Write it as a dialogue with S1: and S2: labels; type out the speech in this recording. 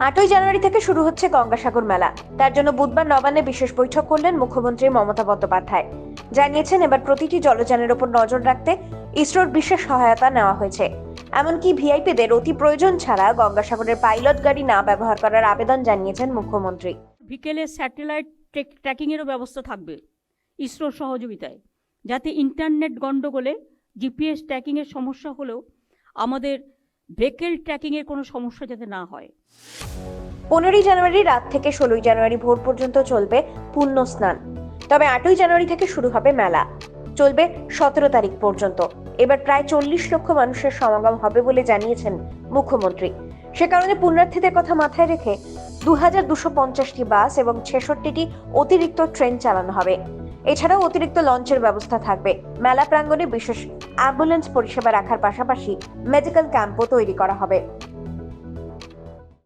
S1: আটই জানুয়ারি থেকে শুরু হচ্ছে গঙ্গাসাগর মেলা। তার জন্য বুধবার নবান্নে বিশেষ বৈঠক করলেন মুখ্যমন্ত্রী মমতা বন্দ্যোপাধ্যায়। জানিয়েছেন, এবার প্রতিটি জলযানের উপর নজর রাখতে ইসরোর বিশেষ সহায়তা নেওয়া হয়েছে। এমনকি ভিআইপিদের অতি প্রয়োজন ছাড়া গঙ্গাসাগরের পাইলট গাড়ি না ব্যবহার করার আবেদন জানিয়েছেন মুখ্যমন্ত্রী।
S2: বিকেলে স্যাটেলাইট ট্র্যাকিংয়েরও ব্যবস্থা থাকবে ইসরোর সহযোগিতায়। যাতে ইন্টারনেট গণ্ডগোলে জিপিএস ট্র্যাকিংয়ের সমস্যা হলেও আমাদের ভেকেল ট্র্যাকিংয়ের কোনো সমস্যা যাতে না হয়।
S1: পনেরোই জানুয়ারি রাত থেকে ষোলোই জানুয়ারি ভোর পর্যন্ত চলবে পুণ্য স্নান। তবে আটই জানুয়ারি থেকে শুরু হবে মেলা। চলবে সতেরো তারিখ পর্যন্ত। এবার প্রায় চল্লিশ লক্ষ মানুষের সমাগম হবে বলে জানিয়েছেন মুখ্যমন্ত্রী। সে কারণে পুণ্যার্থীদের কথা মাথায় রেখে দু হাজার দুশো পঞ্চাশটি বাস এবং ছেষট্টিটি অতিরিক্ত ট্রেন চালানো হবে। এছাড়াও অতিরিক্ত লঞ্চের ব্যবস্থা থাকবে। মেলা প্রাঙ্গণে বিশেষ অ্যাম্বুলেন্স পরিষেবা রাখার পাশাপাশি মেডিকেল ক্যাম্পও তৈরি করা হবে।